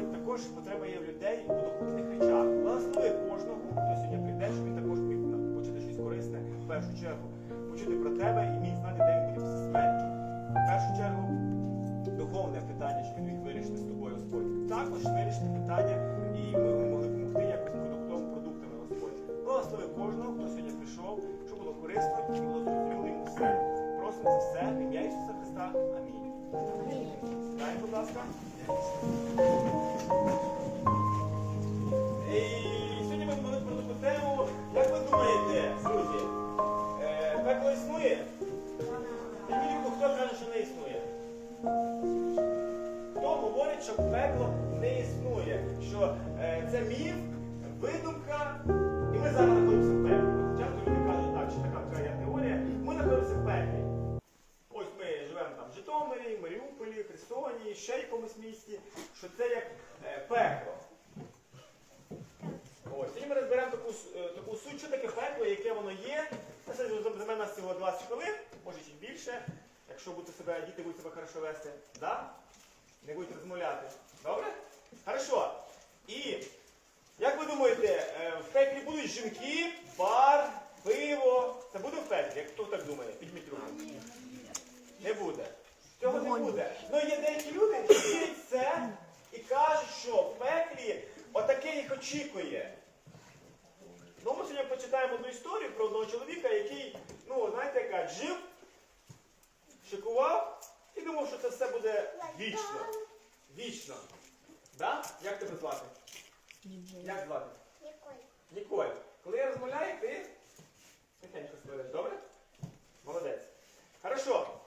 Господь також потреба є в людей у духовних речах. Благослови кожного, хто сьогодні прийде, щоб він також міг почути щось корисне, в першу чергу, Якщо будете себе, діти будуть себе хорошо вести, да? не будуть розмовляти. Добре? Хорошо. І як ви думаєте, е, в пеклі будуть жінки, бар, пиво. Це буде в пеклі? Як хто так думає? Підміть руку. Не буде. Цього не буде. Ну є деякі люди, які вірять це і кажуть, що в пеклі отаке їх очікує. Ну, ми сьогодні почитаємо одну історію про одного чоловіка, який, ну, знаєте, яка, жив, шикував і думав, що це все буде вічно. Вічно. Да? Як тебе звати? Як звати? Ніколь. Коли я розмовляю, ти тихенько складеш, добре? Молодець. Хорошо.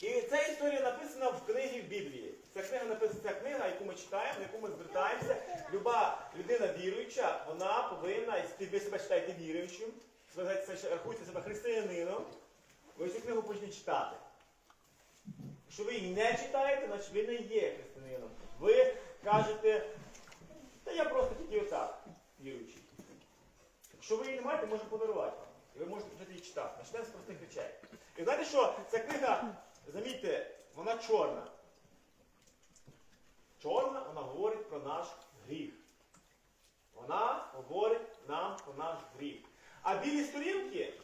І ця історія написана в книгі в Біблії. Ця книга написана, ця книга, яку ми читаємо, на яку ми звертаємося. Люба людина віруюча, вона повинна, якщо ви себе вважаєте віруючим, ви рахуєте себе християнином, ви цю книгу почнете читати. Якщо ви її не читаєте, значить ви не є християнином. Ви кажете, та я просто тільки отак, віруючий. Якщо ви її не маєте, можу подарувати вам. І ви можете почати її читати. Почнемо з простих речей. І знаєте що? Ця книга, замітьте, вона чорна. Чорна, вона говорить про наш гріх. Вона говорить нам про наш гріх. А білі сторінки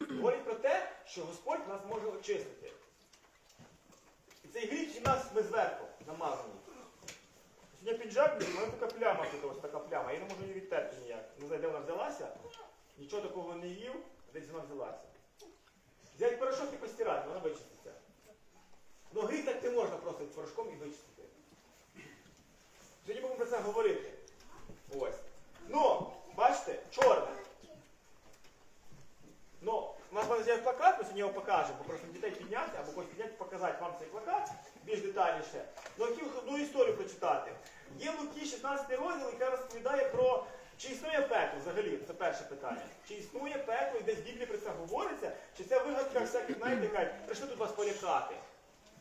говорять про те, що Господь нас може очистити. І цей гріх у нас ми зверху намазані. Сьогодні піджак, у мене така пляма тут, ось така пляма. Я не можу її відтерти ніяк. Не знаю, де вона взялася. Нічого такого не їв, десь вона взялася. Взяти порошок і постирати, вона вичиститься. Ну так не можна просто порошком і вичистити. Сьогодні будемо про це говорити. Ось. Ну, бачите, чорне. Буде є плакат, ми сьогодні його покажемо. Попросимо дітей підняти або когось підняти, показати вам цей плакат більш детальніше. Ну, хотів одну історію прочитати. Є в Луки 16 розділ, яка розповідає про чи існує пекло взагалі. Це перше питання. Чи існує пекло, і десь в Біблії про це говориться, чи це вигадка всяких, знаєте, кажуть, прийшли тут вас полякати.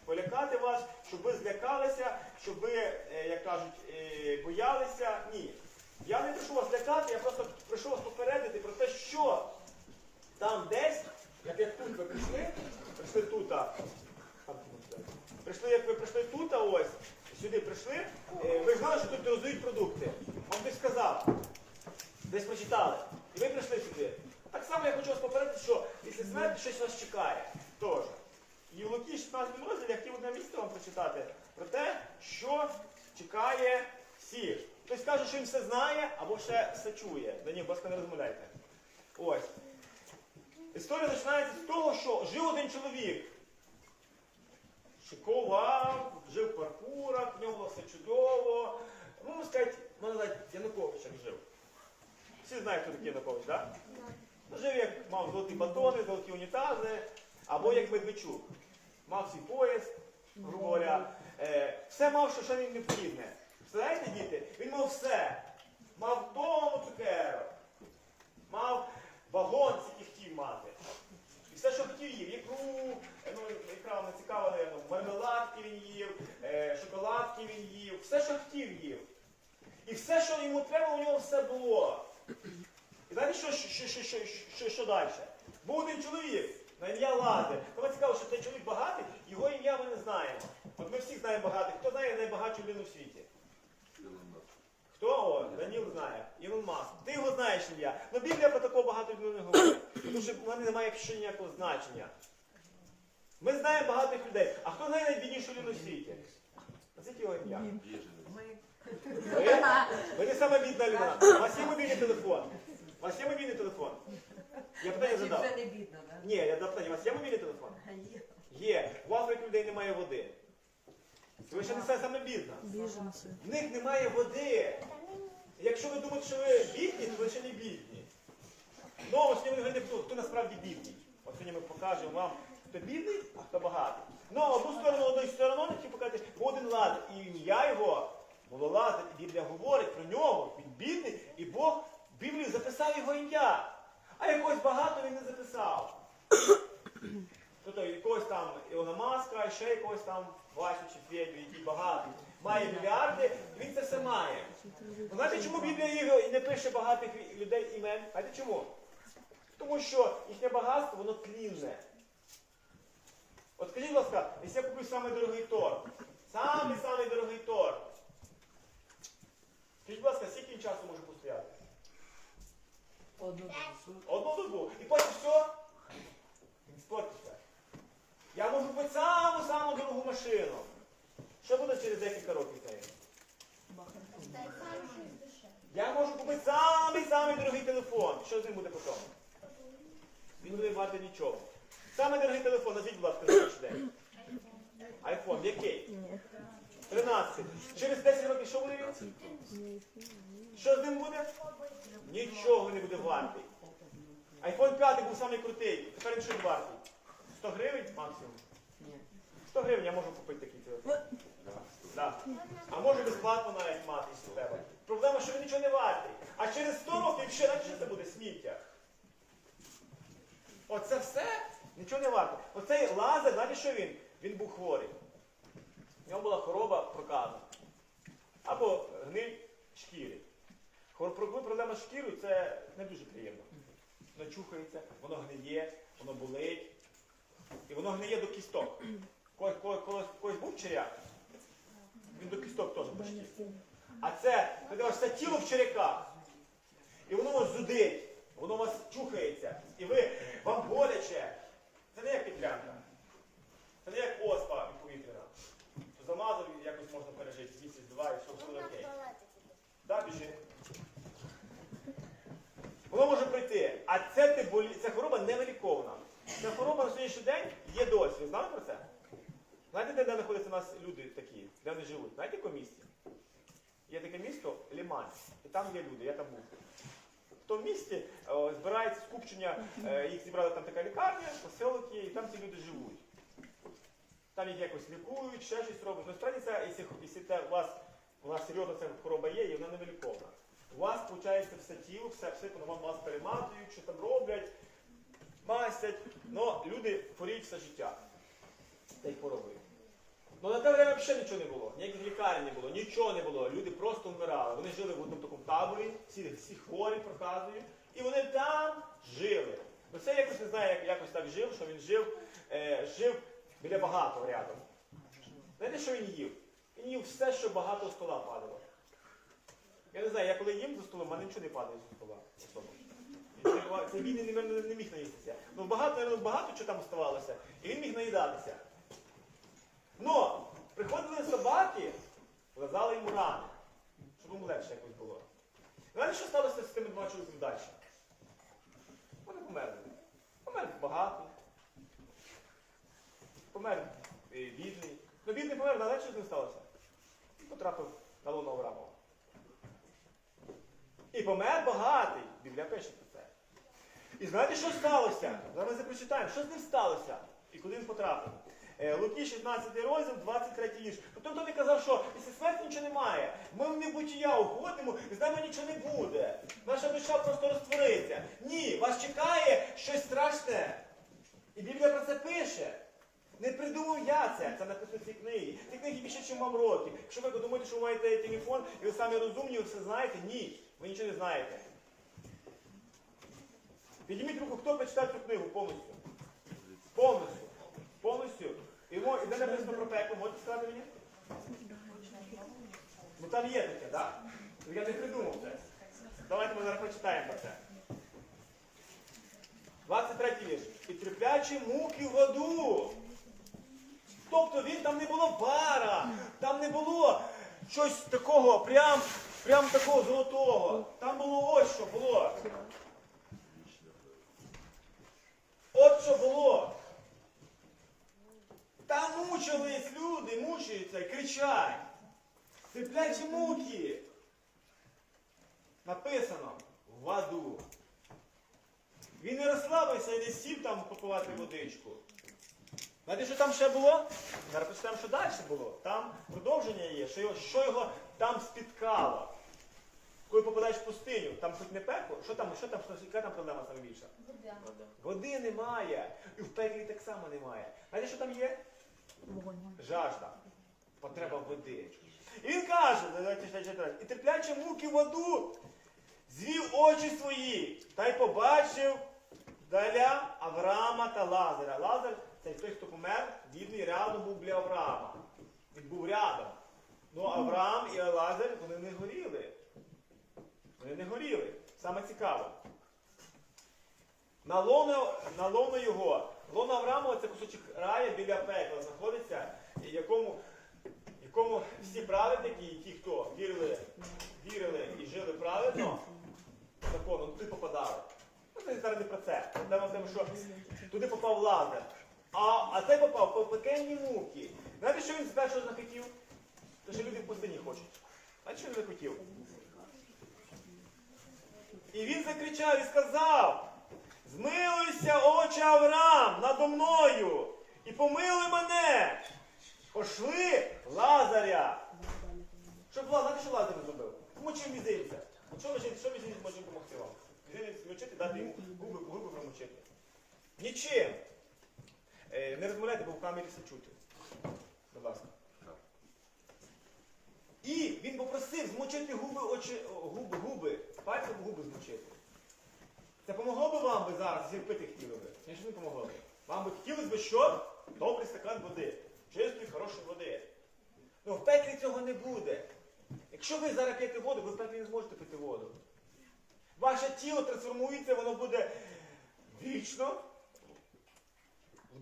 Полякати вас, щоб ви злякалися, щоб ви, е, як кажуть, е, боялися. Ні. Я не прийшов вас лякати, я просто прийшов вас попередити про те, що там десь, як, як тут ви прийшли, прийшли тут, прийшли, як ви прийшли тут, а ось, сюди прийшли, е, ви знали, що тут роздають продукти. Вам хтось сказав, десь прочитали. І ви прийшли сюди. Так само я хочу вас попередити, що після смерті щось вас чекає. Тож. І в Луки 16 розділі я хотів одне місце вам прочитати про те, що чекає всіх. Хтось каже, що він все знає, або ще все чує. Да ні, будь ласка, не розмовляйте. Ось. Історія починається з того, що жив один чоловік. Шикував, жив в паркурах, в нього було все чудово. Ну, можна сказати, можна сказати, Янукович як жив. Всі знають, хто такий Янукович, так? Да? Жив як мав золоті батони, золоті унітази, або як Медведчук. Мав свій поїзд, грубо говоря. Е, все мав, що ще не необхідне. Знаєте, діти, він мав все. Мав тонну цукерок, мав вагон, який хотів мати. І все, що хотів їв, ікру, е, ну, ікра не цікава, наверно, мармеладки він їв, е, шоколадки він їв, все, що хотів їв. І все, що йому треба, у нього все було. І знаєте, що, що, що, що, що, далі? Був один чоловік на ім'я Лазар. Тому цікаво, що цей чоловік багатий, його ім'я ми не знаємо. От От ми всі знаємо багатих. Хто знає найбагатшу людину в світі? Хто? О, Даніл знає. Ілон Маск. Ти його знаєш ім'я. Ну Біблія про такого багато людей не говорить. Тому що в мене немає ще ніякого значення. Ми знаємо багатих людей. А хто знає найбіднішу людину в світі? Назвіть його ім'я. Ви? Ви не сама бідна людина. У вас є мобільний телефон. У вас є мобільний телефон. Я питання задав. Вже не бідно, так? Ні, я дав питання. У вас є мобільний телефон? Є. У Африці людей немає води. Ви ще не все саме бідна. Біженці. В них немає води. Якщо ви думаєте, що ви бідні, то ви ще не бідні. Ну, ось сьогодні ми хто, хто насправді бідний. От сьогодні ми покажемо вам, хто бідний, а хто багатий. Ну, одну сторону, одну сторону, хотів показати, один лазар, і ім'я його було лазар, і Біблія говорить про нього, він бідний, і Бог в Біблію записав його ім'я. А якогось багато він не записав. Тобто якогось там Ілона Маска, ще якогось там Васю чи Федю, який багатий, має мільярди, він це все має. Ви Знаєте, чому Біблія його не пише багатих людей імен? Знаєте чому? Тому що їхнє багатство, воно тлінне. От скажіть, будь ласка, якщо я куплю самий дорогий торт, самий самий дорогий торт. Скажіть, будь ласка, скільки він часу може постояти? Одну душу. Одну добу. І потім все, він спортиться. Я можу купити саму-саму дорогу машину. Що буде через декілька років з? Я можу купити самий-самий дорогий телефон. Що з ним буде потім? Він буде мати нічого. Самий дорогий телефон, назвіть, будь ласка, на перший день. Айфон, який? Ні. 13. Через 10 років що буде він? Що з ним буде? Нічого не буде вартий. Айфон 5 був самий крутий. Тепер він що вартий? 100 гривень максимум? Ні. 100 гривень я можу купити такий телефон. Да. А можу безплатно навіть мати з тебе. Проблема, що він нічого не вартий. А через 100 років ще наче це буде сміття. Оце все нічого не варто. Оцей лазер, знаєте, що він? Він був хворий. У нього була хвороба проказу. Або гниль шкіри. Коли проблема з шкірою, це не дуже приємно. Воно чухається, воно гниє, воно болить. І воно гниє до кісток. Когось, когось, когось, когось був черяк? Він до кісток теж почти. А це, коли у все тіло в черяках. І воно вас зудить, воно вас чухається. І ви, вам боляче. Це не як підлянка. Це не як повітряна. То якось можна пережити місяць-два і все буде окей. Так, біжи. Воно може пройти. А це ти болі... ця хвороба невиліковна. Ця хвороба на сьогоднішній день є досі. Ви знали про це? Знаєте, де, де знаходяться у нас люди такі, де вони живуть? Знаєте, яке місце? Є таке місто Ліман. І там є люди, я там був. В тому місті е, збирається скупчення, е, їх зібрала там така лікарня, поселок є, і там ці люди живуть. Там їх якось лікують, ще щось роблять. Ну, справді це, якщо, у вас, у вас серйозна ця хвороба є, і вона невиліковна. У вас, виходить, все тіло, все всипано, вам вас перематують, що там роблять, мастять. Ну, люди хворіють все життя. Та й хворобою. Ну на те время взагалі нічого не було. Ніяких лікарень не було, нічого не було. Люди просто вмирали. Вони жили в одному такому таборі, всі, всі хворі проказують, і вони там жили. Ну це якось не знаю, як якось так жив, що він жив, е, жив біля багатого рядом. Знаєте, що він їв? Він їв все, що багато стола падало. Я не знаю, я коли їм за столом, в мене нічого не падає зі стола. Це, він не, не, міг наїстися. Ну багато, наверное, багато чого там оставалося, і він міг наїдатися. Но приходили собаки, лизали йому рани, щоб йому легше якось було. Знаєте, що сталося з тими двома чоловіками далі? Вони померли. Помер багатий. Помер е, бідний. Ну бідний помер, але що з ним сталося? Потрапив на луну Аврамова. І помер багатий. Біблія пише про це. І знаєте, що сталося? Зараз прочитаємо. Що з ним сталося? І куди він потрапив? Е, Луки 16 розділ, 23 вірш. Тобто хто не казав, що після смерті нічого немає. Ми в небуття уходимо і з нами нічого не буде. Наша душа просто розтвориться. Ні, вас чекає щось страшне. І Біблія про це пише. Не придумав я це, це написано в цій книгі. Ці книги більше, ніж вам років. Якщо ви думаєте, що ви маєте телефон і ви самі розумні, ви все знаєте, ні, ви нічого не знаєте. Підніміть руку, хто прочитав цю книгу повністю. Повністю. Повністю. І, де написано про пекло, можете сказати мені? Ну там є таке, так? Я не придумав це. Давайте ми зараз прочитаємо про це. 23 вірш. І терплячі муки в аду. Тобто він там не було бара, там не було щось такого, прям, прям такого золотого. Там було ось що було. От що було. Там мучились люди, мучаються кричать. Терплячі муки. Написано в аду. Він не розслабився і не сів там попивати водичку. Знаєте, що там ще було? Зараз почнемо, що далі було. Там продовження є, що його, що його там спіткало. Коли попадаєш в пустиню, там хоч не пекло, що там, що там, що, яка там проблема саме більша? Води немає. І в пеклі так само немає. Знаєте, що там є? Жажда. Потреба води. І він каже, давайте ще- ще раз, і терплячі муки воду, звів очі свої, та й побачив даля Авраама та Лазаря. Лазар це той, хто помер, бідний рядом був біля Авраама. Він був рядом. Ну, Авраам і Лазар, вони не горіли. Вони не горіли. Саме цікаво. На лоно, на лоно його, лоно Авраамова це кусочок рая біля пекла знаходиться, якому, якому всі праведники, ті, хто вірили, вірили і жили праведно, законом, туди попадали. Ну, це зараз не про це. Проблема в тому, що туди попав Лазар. А, а цей попав по пекельні муки. Знаєте, що він спершу захотів? Те, що люди в пустині хочуть. Знаєте, що він захотів? І він закричав і сказав: Змилуйся, отче Авраам, надо мною, і помилуй мене. Пошли Лазаря. Щоб знаєте, що Лазар зробив? Мочив мізинця. Що мочив, що мізинець може допомогти вам? Мізинець мочити, дати йому губи, губи промочити. Нічим. Е, не розмовляйте, бо в камері все чути. Будь ласка. І він попросив змочити губи, очі, губи, губи, пальцем губи змочити. Це помогло би вам би зараз, якщо пити хотіли би? Ні, що не помогло би. Вам би хотілося б що? Добрий стакан води. Чистої, хорошої води. Ну, в пеклі цього не буде. Якщо ви зараз п'єте воду, ви в пеклі не зможете пити воду. Ваше тіло трансформується, воно буде вічно.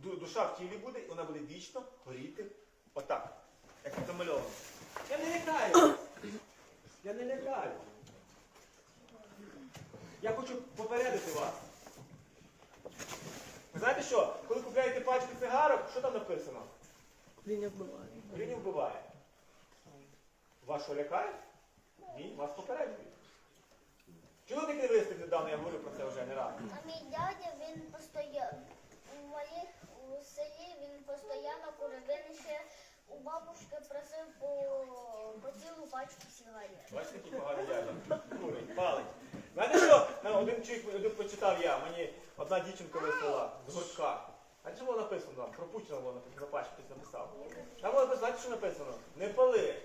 Ду- Душа в тілі буде, і вона буде вічно горіти отак, як замальовано. Я не лякаю. Я не лякаю. Я хочу попередити вас. Ви знаєте що? Коли купляєте пачку цигарок, що там написано? Він вбиває. Він вбиває. Вас що лякає? Ні, вас попереджують. Чули такий виступ недавно, я говорю про це вже не раз. А мій дядя він постійно у моїх у селі він постійно курив. Він ще у бабушки просив по, по цілу пачку сигарет. Бачите, який поганий дядя? Курить, палить. Знаєте що? Один чоловік, один почитав я, мені одна дівчинка вислала з гуртка. А що було написано там? Про Путіна було написано, на пачці хтось написав. Там було написано, знаєте, що написано? Не пали,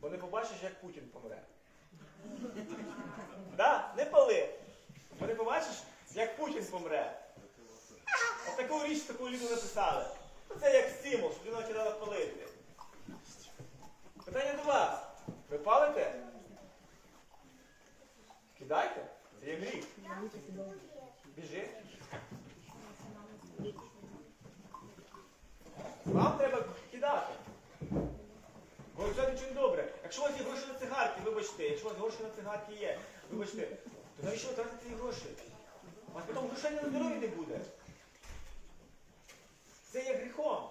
бо не побачиш, як Путін помре. Да? Не пали. Бо не побачиш, як Путін помре. От таку річ, таку людину написали. Це як стимул, щоб людина починала палити. Питання до вас. Ви палите? Кидайте. Це є гріх. Біжи. Вам треба кидати. Бо це нічого добре. Якщо у вас є гроші на цигарки, вибачте, якщо у вас гроші на цигарки є, вибачте, то навіщо ви тратите ці гроші? У вас потім грошей на здоров'я не буде. Це є гріхом.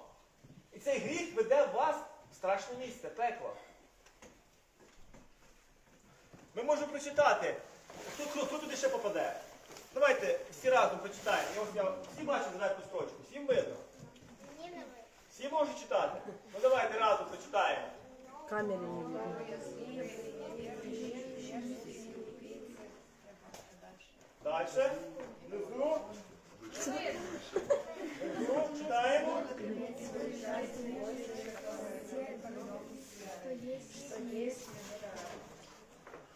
І цей гріх веде вас страшне місце, пекло. Ми можемо прочитати. Хто, хто, хто туди ще попаде? Давайте всі разом прочитаємо. Я, ось, я, всі бачать за ту строчку, всім видно. Всі можуть читати. Ну давайте разом прочитаємо. Камері не видно. Дальше. Внизу. Внизу читаємо. Скажіть,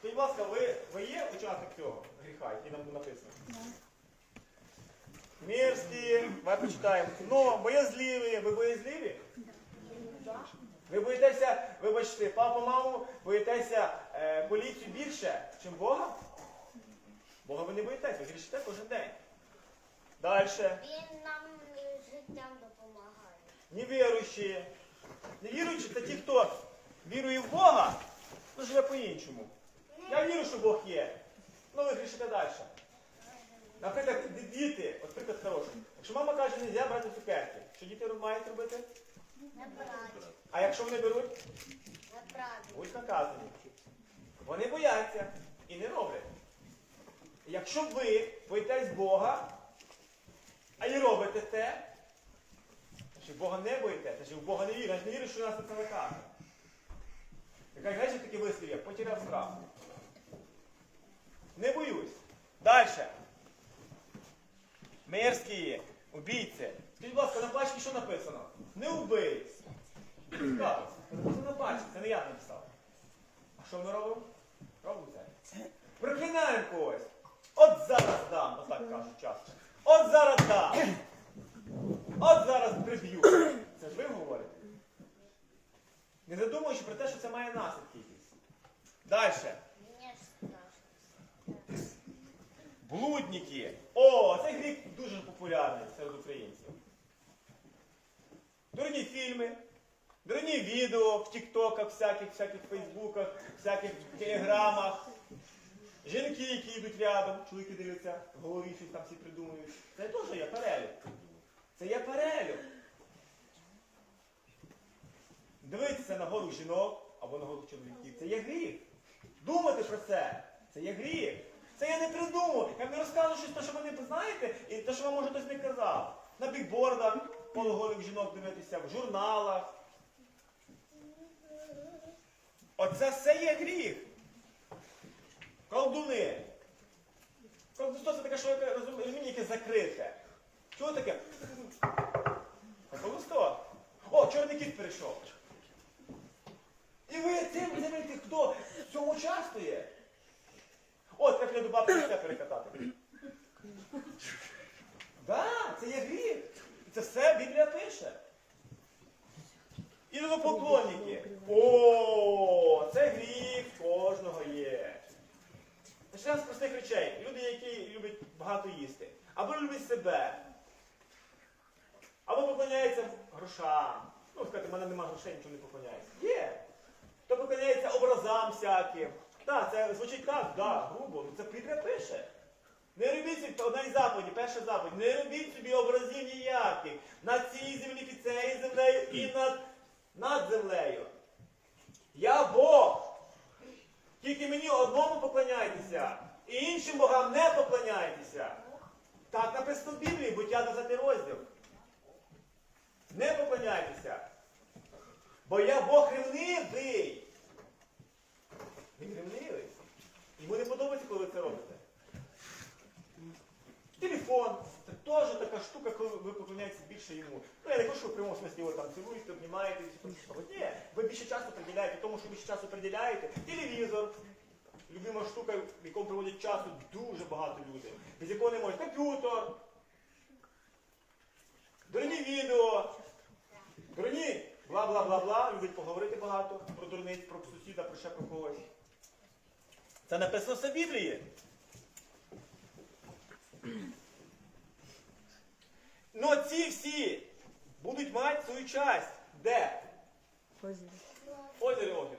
будь ласка, ви, ви є учасник цього гріха, який нам тут написано? Мерзкі, ми почитаємо. Но боязливі, ви боязливі? Ви боїтеся, вибачте, папу, маму, боїтеся е, поліцію більше, чим Бога? Бога ви не боїтеся, ви грішите кожен день. Далі. Він нам життям допомагає. Невіруючі. Невіруючі це ті, хто вірує в Бога, ну живе по-іншому. Я вірю, що Бог є. Ну ви грішите далі. Наприклад, діти, от приклад хороший. Якщо мама каже, не можна брати цукерки, що діти мають робити? Неправда. А якщо вони беруть, Неправда. будуть наказані. Вони бояться і не роблять. Якщо ви боїтесь Бога, а і робите те, що Бога не боїтеся, що в Бога не вірите, не вірите, що у нас це накаже. Яка знаєте такі вислів, потеряв страх. Не боюсь. Далі. Мерзкі убійці. Скажіть, будь ласка, на пачці що написано? Не убий. Це на пачці, це не я написав. А що ми робимо? Робимо це. Проклинаємо когось. От зараз дам, отак кажуть часто. От зараз дам. От зараз приб'ю. Це ж ви говорите. Не задумуючи про те, що це має наслідки якісь. Далі. Блудники. О, цей гріх дуже популярний серед українців. Дурні фільми, дурні відео в тіктоках, всяких, всяких фейсбуках, всяких телеграмах. Жінки, які йдуть рядом, чоловіки дивляться, в голові щось там всі придумують. Це теж є перелік. Це є перелік. Дивитися на гору жінок або на гору чоловіків. Це є гріх. Думати про це. Це є гріх. Це я не придумав. Я не розказую щось, те, що ви не знаєте, і те, що вам може хтось не казав. На бікбордах полуголих жінок дивитися, в журналах. Оце все є гріх. Колдуни. Колдунство це таке, що яке розум- яке закрите. Чого таке? Колдунство? О, чорний кіт перейшов. І ви цим розумієте, хто в цьому участвує? От як до бабки все перекатати. Так, це є гріх. Це все Біблія пише. Ідолопоклонники. О, це гріх кожного є. Почнемо з простих речей. Люди, які люблять багато їсти. Або люблять себе. Або поклоняються грошам. Ну, сказати, в мене немає грошей, нічого не поклоняється. Є. Всяким. Так, це звучить так, да, грубо, це Біблія пише. Не робіть собі, одна із заповідей, перша заповідь, не робіть собі образів ніяких на цій землі, під цією землею і над, над землею. Я Бог. Тільки мені одному поклоняйтеся, і іншим богам не поклоняйтеся. Так написано в Біблії, буття 20 розділ. Не поклоняйтеся. Бо я Бог ревнивий. Він ревнивий. Йому не подобається, коли ви це робите. Телефон. Це теж така штука, коли ви поклоняєтеся більше йому. Ну, я не кажу, що в прямому смислі ви там цілуєте, обнімаєтесь. От ні, ви більше часу приділяєте тому, що більше часу приділяєте. Телевізор. Любима штука, в якому проводять часу дуже багато людей. Без якого не можуть. Комп'ютер. Дурні відео. Дурні. Бла-бла-бла-бла. Люблять поговорити багато про дурниць, про сусіда, про ще про когось. Це написано все в Біблії. Ну ці всі будуть мати свою часть. Де? Озеро. Озеро Огір.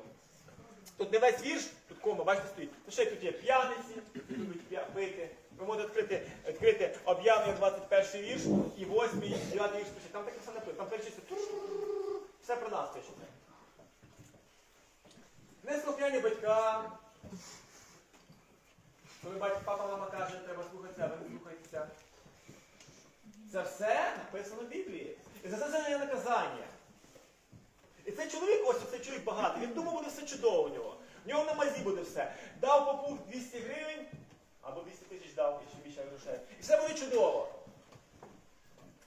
Тут не весь вірш, тут кома, бачите, стоїть. То ще тут є п'яниці, любить пити. Ви можете відкрити, відкрити об'явлення 21 вірш і 8, і 9 вірш пише. Там таке все написано. Там перечиться. Все про нас пише. Неслухняні батькам. Коли батько, папа, мама каже, треба слухатися, ви не слухаєтеся. Це все написано в Біблії. І за це це є наказання. І цей чоловік, ось цей чоловік багатий, він думав, буде все чудово у нього. В нього на мазі буде все. Дав попуг 200 гривень, або 200 тисяч дав, ще більше грошей. І все буде чудово.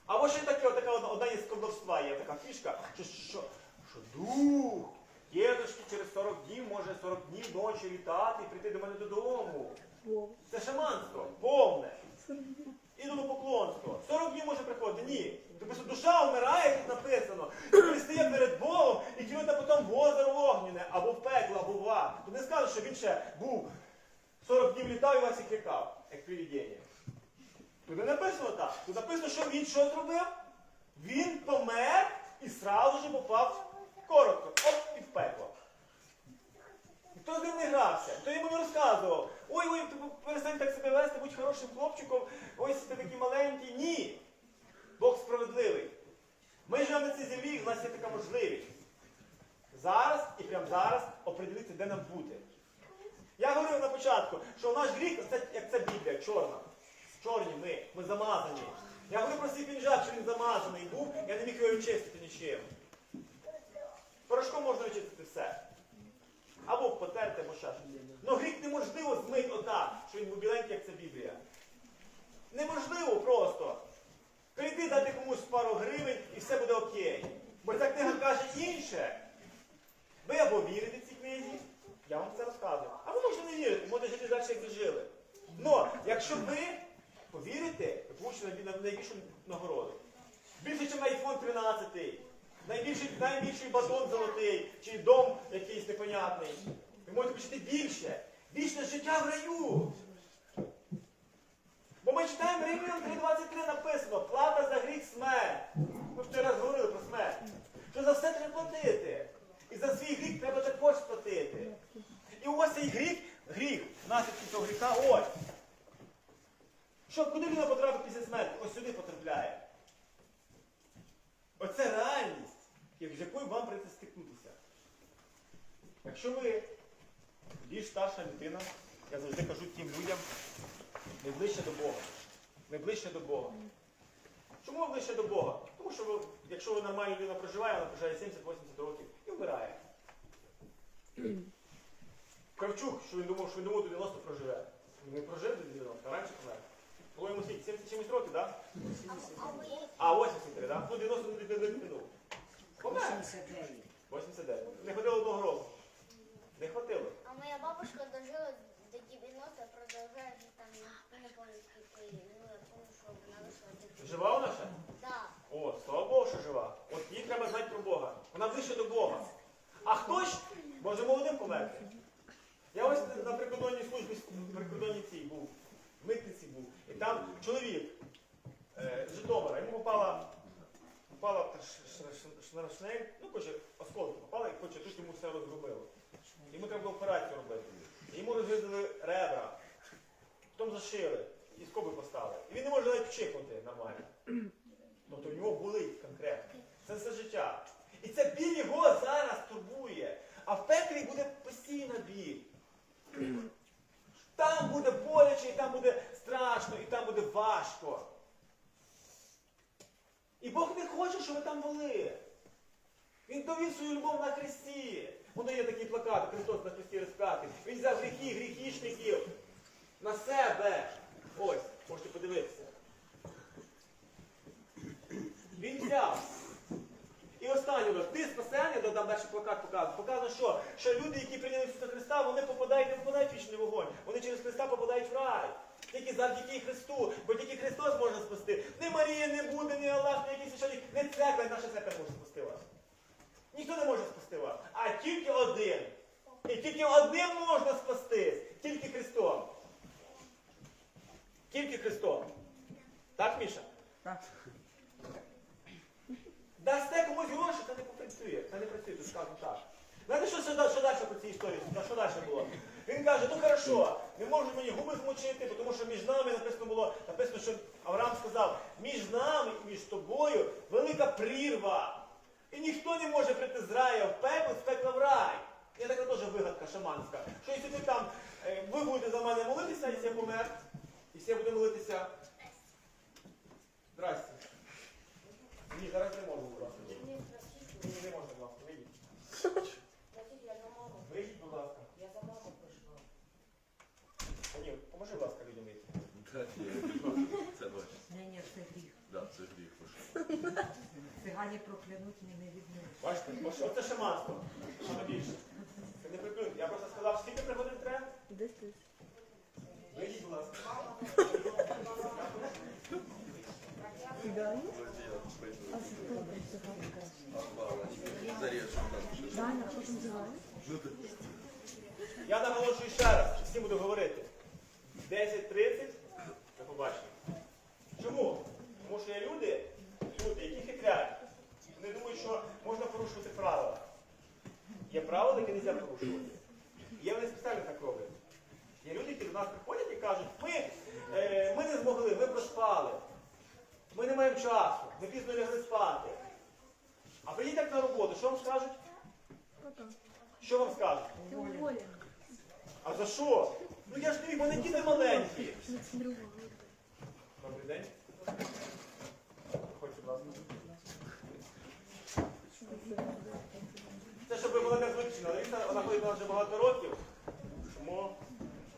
Або ще таке, така одна, одна із колдовства є така фішка, що, що, що дух, дідушки через 40 днів може 40 днів ночі літати і прийти до мене додому. Це шаманство, повне. Ідолопоклонство. 40 днів може приходити. Ні. Тобто душа вмирає, тут написано, і пристає перед Богом і кинута потім в озеро вогняне, або в пекло, або в ад. Тут не скажуть, що він ще був 40 днів літав і вас і кликав, як привідіння. Тут не написано так. Тут написано, що він що зробив? Він помер і сразу же попав коротко. Оп, і в пекло. Хто з ним не грався, хто йому не розказував. Ой, ой, ти перестань так себе вести, будь хорошим хлопчиком, ось ти такий маленький. Ні. Бог справедливий. Ми живемо на цій землі, і в нас є така можливість. Зараз і прямо зараз определитися, де нам бути. Я говорив на початку, що наш гріх, це як це Біблія, чорна. Чорні ми, ми замазані. Я говорив про свій пінжак, що він замазаний був, я не міг його очистити нічим. Порошком можна очистити все. Або потерти, або ще щось. Но гріх неможливо змити отак, що він був біленький, як це Біблія. Неможливо просто. Прийди дати комусь пару гривень і все буде окей. Бо ця книга каже інше. Ви або вірите цій книзі, я вам це розказую. А ви можете не вірити, можете жити далі, як ви жили. Но якщо ви повірите, ви получите на- на- найбільшу нагороду. Більше, ніж iPhone 13, найбільший, найбільший батон золотий, чи дом якийсь непонятний. Ви можете почути більше. Вічне життя в раю. Бо ми читаємо Римлян 3.23 написано, плата за гріх смерть. Ми вчора говорили про смерть. Що за все треба платити. І за свій гріх треба також платити. І ось цей гріх, гріх, наслідки цього гріха, ось. Що, куди людина потрапить після смерті? Ось сюди потрапляє. Оце реальність, як- з якою вам прийдеться стикнутися. Якщо ви більш старша людина, я завжди кажу тим людям, ви ближче до Бога. Ви ближче до Бога. Чому ви ближче до Бога? Тому що ви, якщо ви нормальна людина проживає, вона проживає 70-80 років і вмирає. Кравчук, що він думав, що він думав, до 90 проживе. Він не прожив до 90, а раніше помер. Було йому скільки? 70 чимось років, так? Да? А ви 83, так? Да? Ну, 90 не. Помер. 89. 89. Не хватило одного року. Не хватило. А моя бабушка дожила до 90, продовжує жити там, не пам'ятаю скільки, ну я помню, що вона вийшла до Жива вона ще? Да. О, слава Богу, що жива. От їй треба знати про Бога. Вона ближче до Бога. А хтось може молодим померти. Я ось на прикордонній службі, в прикордонній цій був, в митниці був. І там чоловік е, з Житомира, йому попала, попала ш- ш- ш- шнаршнель, ну, хоче, осколки попала, і хоче, тут йому все розгромило. Йому треба було операцію робити. Йому розрізали ребра, потім зашили і скоби поставили. І він не може навіть вчихнути нормально. Тобто в нього болить конкретно. Це все життя. І це біль його зараз турбує. А в пеклі буде постійна біль. Там буде боляче, і там буде страшно, і там буде важко. І Бог не хоче, щоб ви там були. Він довів свою любов на хресті. Воно є такий плакат, Христос на хресті розп'ятий. Він взяв гріхи, гріхішників на себе. Ось, можете подивитися. Він взяв. І останнє, раз, ти спасення, додам далі плакат показує. Показано, що, що люди, які прийняли Ісуса Христа, вони попадають, не попадають в вічний вогонь. Вони через Христа попадають в рай. Тільки завдяки Христу, бо тільки Христос може спасти. Не Марія, не буде, не Аллах, не якийсь священник, не церква, наша церква може спасти. Ніхто не може спасти вас, а тільки один. І тільки одним можна спастись, тільки Христом. Тільки Христом. Так, Міша? Так. Дасте комусь гроші, це не попрацює. Це не працює, тут скажу так. Знаєте, що, що, що далі по цій історії? Та Що далі було? Він каже, ну хорошо, не можуть мені губи змочити, тому що між нами написано було, написано, що Авраам сказав, між нами і між тобою велика прірва. І ніхто не може прийти з раю в пекло, з пекла в рай. Я така теж вигадка шаманська. Що якщо ти там, е, ви будете за мене молитися, якщо я помер, якщо я буду молитися. Здрасте. Ні, зараз не можу просто. Ні, не можна, будь ласка, вийдіть. Вийдіть, будь ласка. Я за маму прийшла. Ні, поможи, будь ласка, людям вийти. Так, ні, це ваше. Ні, ні, це гріх. Да, це гріх. Цигані проклянуть мене від них. Бачите, ось- оце шаманство. Що не більше. Це не приплюнь. Я просто сказав, скільки приходить треба? Десь тут. Вийдіть, будь ласка. Ідеально? Давайте я що добре, циганка? Зарежу там. Даня, що там називає? Ну. Я наголошую ще раз, що всім буду говорити. 10.30 до побачення. Чому? Тому що є люди, які хитрять. Вони думають, що можна порушувати правила. Є правила, які не можна порушувати. Є вони спеціально так роблять. Є люди, які до нас приходять і кажуть, ми, е, ми не змогли, ми проспали. Ми не маємо часу, ми пізно лягли спати. А так на роботу, що вам скажуть? Що вам скажуть? А за що? Ну я ж не в мене діти маленькі. Добрий день. Ходьте, будь ласка. Це щоб Лариса, вона ходить вже багато років, тому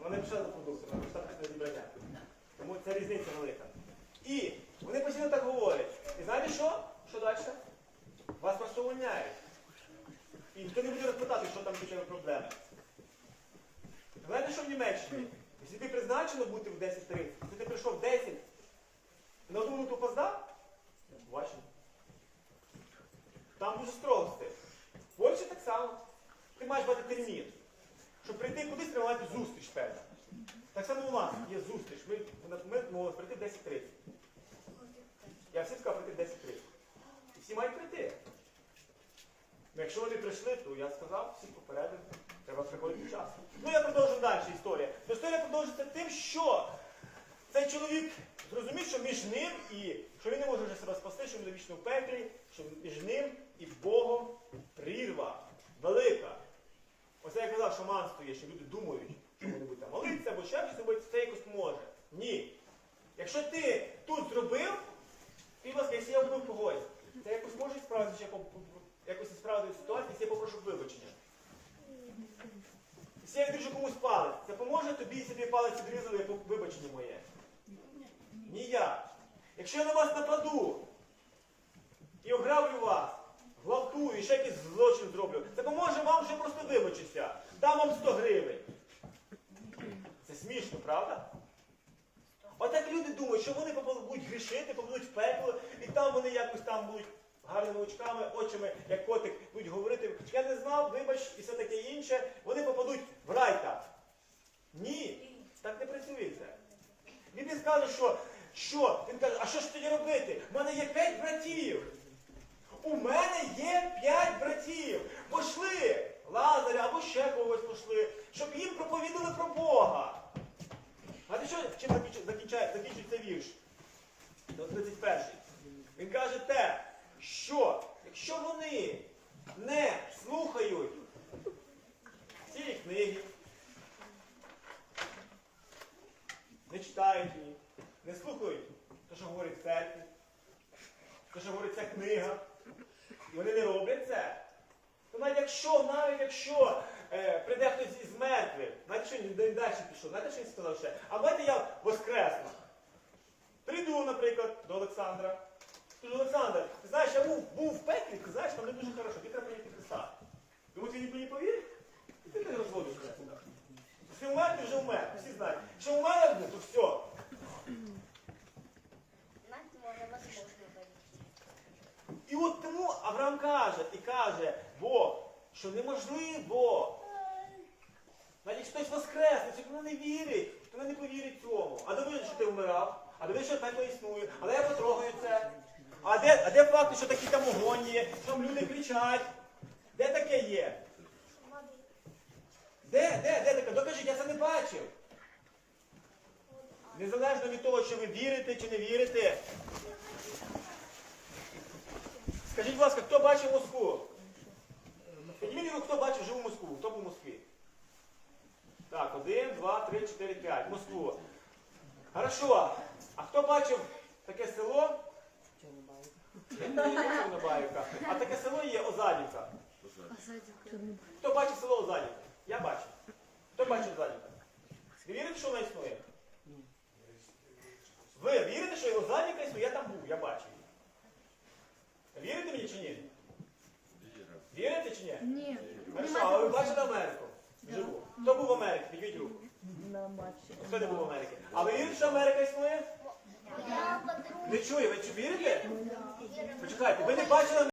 вона не пішла за продуктом, вона пішла на зібрання. Тому це різниця велика. І вони постійно так говорять. І знаєте що? Що далі? Вас просто увольняють. І ніхто не буде розпитати, що там дівчина проблеми. Знаєте, що в Німеччині? Якщо ти призначено бути в 10.30, то ти прийшов в 10, на одну минуту опоздав, бачиш. Там дуже строго цим. В Польщі так само. Ти маєш мати термін. Щоб прийти кудись, треба мати зустріч певна. Так само у нас є зустріч. Ми, ми мовили прийти в 10.30. Я всім сказав прийти в 10.30. І всі мають прийти. Ну, якщо вони прийшли, то я сказав, всіх попередив, треба приходити вчасно. Ну я продовжу далі історія. Історія продовжується тим, що цей чоловік зрозумів, що між ним і що він не може вже себе спасти, що він вічно в пеклі, що між ним і Богом прірва велика. Оце я казав, що манство є, що люди думають, що вони будуть там молитися або ще щось робити, це якось може. Ні. Якщо ти тут зробив, ти, будь ласка, якщо я вбив когось, це якось може справитися, якось справити ситуацію, якщо я попрошу вибачення. Якщо я відріжу комусь палець, це поможе тобі, тобі палець відрізали як вибачення моє? Ніяк. Якщо я на вас нападу і ограблю вас, гвалтую і ще якийсь злочин зроблю, це поможе вам, я просто вибачуся. Дам вам 100 гривень. Це смішно, правда? Отак люди думають, що вони будуть грішити, попадуть в пекло, і там вони якось там будуть гарними очками, очами, як котик, будуть говорити, я не знав, вибач, і все таке інше, вони попадуть в рай так. Ні, так не працює це. Він не скаже, що, що? Він каже, а що ж тоді робити? У мене є п'ять братів. У мене є п'ять братів. Пошли Лазаря або ще когось пошли, щоб їм проповідали про Бога. А ти що чим закінчується вірш? До 31. Він каже те, що якщо вони не слухають цієї книги, не читають її, не слухають те, що говорить церкві, те, що говорить ця книга, вони не роблять це, то навіть якщо, навіть якщо е, прийде хтось із мертвих, знаєте, що він далі пішов, знаєте, що він сказав ще? А давайте я воскресну. Прийду, наприклад, до Олександра. Скажу, Олександр, ти знаєш, я був, був в пеклі, ти знаєш, там не дуже хорошо, тобі треба прийняти Христа. Думаєте, він мені повірить? І ти не розводишся. Якщо вмер, ти вже вмер. Всі знають. Якщо вмер, то все. Нас невозможно вийти. І от тому Авраам каже і каже Бог, що неможливо. Навіть якщо хтось воскресне, якщо вона не вірить, вона не повірить цьому. А доведеш, що ти вмирав, а доведеш, що пекло існує, але я потрогаю це. А де, а де факти, що такі там огонь є, що там люди кричать? Де таке є? Де, де, де таке? Докажіть, я це не бачив. Незалежно від того, чи ви вірите чи не вірите. Скажіть, будь ласка, хто бачив Москву? Підніміть руку, хто бачив живу Москву? Хто був в Москві? Так, один, два, три, чотири, п'ять. Москву. Хорошо. А хто бачив таке село? Чорнобаївка. А таке село є Озадівка. Хто бачив село Озадівка? Я бачив. Хто бачив Озадівка? Ви вірите, що вона існує? Ви вірите, що Озадівка існує? Я там був, я бачив. Вірите мені чи ні? Вірите чи ні? Ні. Хорошо, а ви бачите Америку? Живу. Хто був в Америці? Підвіть руку. Хто не був в Америці? А ви вірите, що Америка існує? Не чую, ви чи вірите? Почекайте, ви не бачили